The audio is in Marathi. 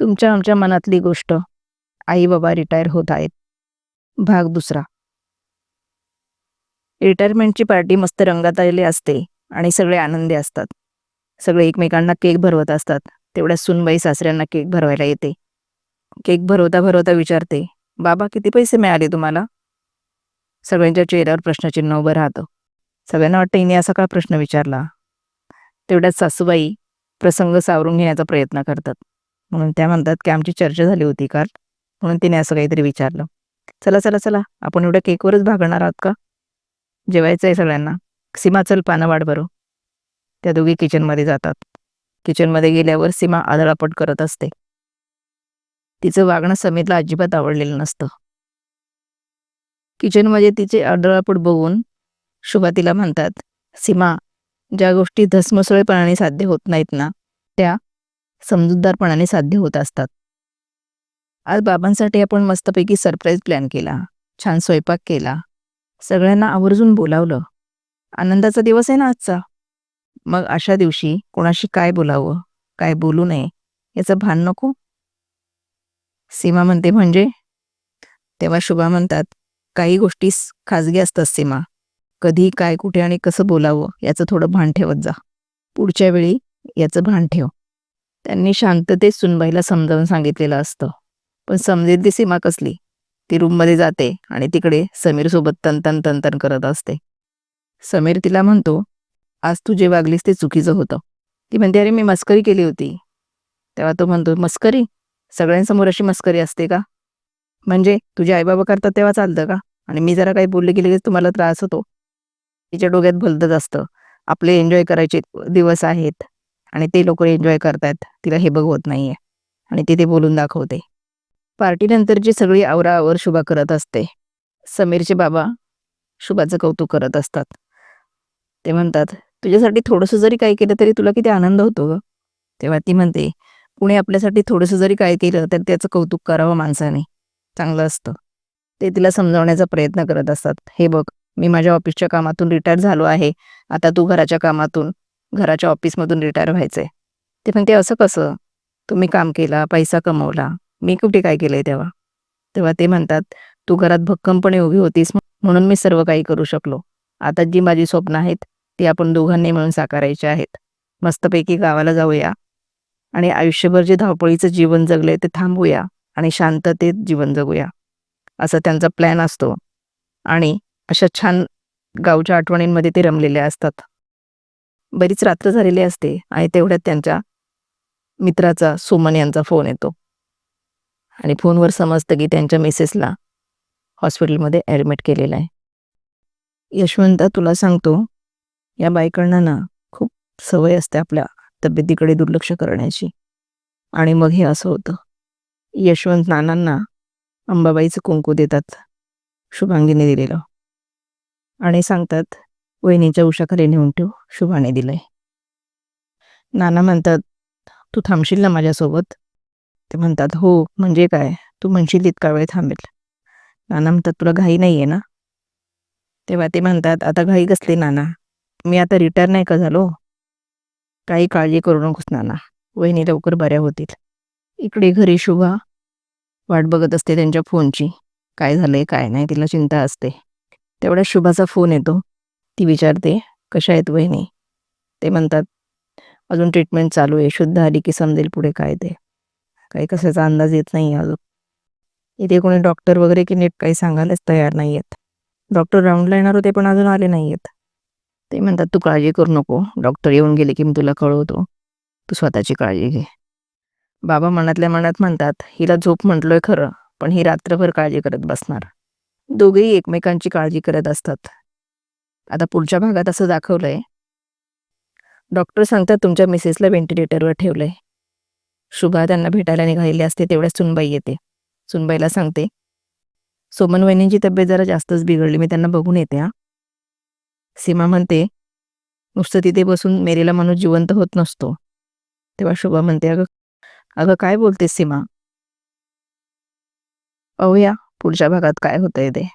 तुमच्या आमच्या मनातली गोष्ट. आई बाबा रिटायर होत आहेत. भाग दुसरा. रिटायरमेंटची पार्टी मस्त रंगात आलेली असते आणि सगळे आनंदी असतात. सगळे एकमेकांना केक भरवत असतात. तेवढ्या सुनबाई सासऱ्यांना केक भरवायला येते. केक भरवता भरवता विचारते बाबा किती पैसे मिळाले तुम्हाला? सगळ्यांच्या चेहऱ्यावर प्रश्नचिन्ह उभं राहतं. सगळ्यांना वाटतं हिने असा का प्रश्न विचारला. तेवढ्याच सासूबाई प्रसंग सावरून घेण्याचा प्रयत्न करतात. म्हणून त्या म्हणतात की आमची चर्चा झाली होती काल म्हणून तिने असं काहीतरी विचारलं. चला चला चला आपण एवढ्या केकवरच भागणार आहोत का? जेवायचं आहे सगळ्यांना. सीमा चल पानं वाढ बरं. त्या दोघी किचनमध्ये जातात. किचनमध्ये गेल्यावर सीमा आदळापट करत असते. तिचं वागणं समीरला अजिबात आवडलेलं नसतं. किचनमध्ये तिचे आदळापट बघून शुभा तिला म्हणतात सीमा ज्या गोष्टी धसमसळेपणाने साध्य होत नाहीत ना त्या समजूतदारपणाने साध्य होत असतात. आज बाबांसाठी आपण मस्तपैकी सरप्राईज प्लॅन केला. छान स्वयंपाक केला. सगळ्यांना आवर्जून बोलावलं. आनंदाचा दिवस आहे ना आजचा? मग अशा दिवशी कोणाशी काय बोलावं? काय बोलू नये? याचं भान नको? सीमा म्हणते म्हणजे? तेव्हा शुभा म्हणतात काही गोष्टी खाजगी असतात सीमा. कधी काय कुठे आणि कसं बोलावं याचं थोडं भान ठेवत जा. पुढच्या वेळी याचं भान ठेव. त्यांनी शांततेत सुनबाईला समजावून सांगितलेलं असतं. पण समजेल ती सीमा कसली? ती रूममध्ये जाते आणि तिकडे समीरसोबत तंतन तंतन करत असते. समीर तिला म्हणतो आज तू जे वागलीस ते चुकीचं होतं. ती म्हणते अरे मी मस्करी केली होती. तेव्हा तो म्हणतो मस्करी? सगळ्यांसमोर अशी मस्करी असते का? म्हणजे तुझे आईबाबा करतात तेव्हा चालतं का? आणि मी जरा काही बोलले की लगेच तुम्हाला त्रास होतो. तिच्या डोक्यात भलतंच असतं. आपले एन्जॉय करायचे दिवस आहेत. आणि ते लोक एन्जॉय करतायत. तिला हे बघ होत नाहीये. आणि ती ते बोलून दाखवते. पार्टीनंतरची सगळी आवराआवर शुभा करत असते. समीरचे बाबा शुभाचं कौतुक करत असतात. ते म्हणतात तुझ्यासाठी थोडंसं जरी काय केलं तरी तुला किती आनंद होतो ग. तेव्हा ती म्हणते कुणी आपल्यासाठी थोडंसं जरी काय केलं तर त्याचं कौतुक करावं माणसाने. चांगलं असतं. ते तिला समजावण्याचा प्रयत्न करत असतात. हे बघ मी माझ्या ऑफिसच्या कामातून रिटायर झालो आहे. आता तू घराच्या कामातून घराच्या ऑफिसमधून रिटायर व्हायचंय ते म्हणते असं कसं? तुम्ही काम केला पैसा कमवला. मी कुठे काय केलंय तेव्हा? तेव्हा ते म्हणतात तू घरात भक्कमपणे उभी होतीस म्हणून मी सर्व काही करू शकलो. आता जी माझी स्वप्न आहेत ती आपण दोघांनी मिळून साकारायची आहेत. मस्तपैकी गावाला जाऊया आणि आयुष्यभर जे धावपळीचं जीवन जगलंय ते थांबूया आणि शांततेत जीवन जगूया. असा त्यांचा प्लॅन असतो. आणि अशा छान गावच्या आठवणींमध्ये ते रमलेले असतात. बरीच रात्र झालेली असते आणि तेवढ्यात त्यांच्या मित्राचा सुमन यांचा फोन येतो. आणि फोनवर समजतं की त्यांच्या मिसेसला हॉस्पिटलमध्ये ॲडमिट केलेलं आहे. यशवंता तुला सांगतो या बायकांना ना खूप सवय असते आपल्या तब्येतीकडे दुर्लक्ष करण्याची. आणि मग हे असं होतं. यशवंत नानांना अंबाबाईचं कुंकू देतात. शुभांगीने दिलेलं. आणि सांगतात वहिनीच्या उशाखाली नेऊन ठेव. शुभाने दिलंय. नाना म्हणतात तू थांबशील ना माझ्यासोबत? ते म्हणतात हो म्हणजे काय? तू म्हणशील इतका वेळ थांबेल. नाना म्हणतात तुला घाई नाही आहे ना? तेव्हा ते म्हणतात आता घाई कसली नाना? मी आता रिटायर नाही का झालो? काही काळजी करू नकोस नाना. वहिनी लवकर बऱ्या होतील. इकडे घरी शुभा. वाट बघत असते त्यांच्या फोनची. काय झालंय काय नाही तिला चिंता असते. तेवढ्या शुभाचा फोन येतो. ती विचारते कशा आहेत वहिनी? ते म्हणतात अजून ट्रीटमेंट चालू आहे. शुद्ध आली की समजेल पुढे काय ते. काही कशाचा अंदाज येत नाही अजून. इथे कोणी डॉक्टर वगैरे की नीट काही सांगायलाच तयार नाही आहेत. डॉक्टर राऊंडला येणार होते पण अजून आले नाही आहेत. ते म्हणतात तू काळजी करू नको. डॉक्टर येऊन गेले की मी तुला कळवतो. तू स्वतःची काळजी घे. बाबा मनातल्या मनात म्हणतात हिला झोप म्हटलोय खरं पण ही रात्रभर काळजी करत बसणार. दोघेही एकमेकांची काळजी करत असतात. आता पुढच्या भागात असं दाखवलंय. डॉक्टर सांगतात तुमच्या मिसेसला व्हेंटिलेटरवर ठेवलंय. शुभा त्यांना भेटायला निघालेली असते तेवढ्याच सुनबाई येते. सुनबाईला सांगते सोमन वहिनींची तब्येत जरा जास्तच बिघडली मी त्यांना बघून येते हा. सीमा म्हणते नुसतं तिथे बसून मेरीला माणूस जिवंत होत नसतो. तेव्हा शुभा म्हणते अगं अगं काय बोलते सीमा? पाहूया पुढच्या भागात काय होतंय ते.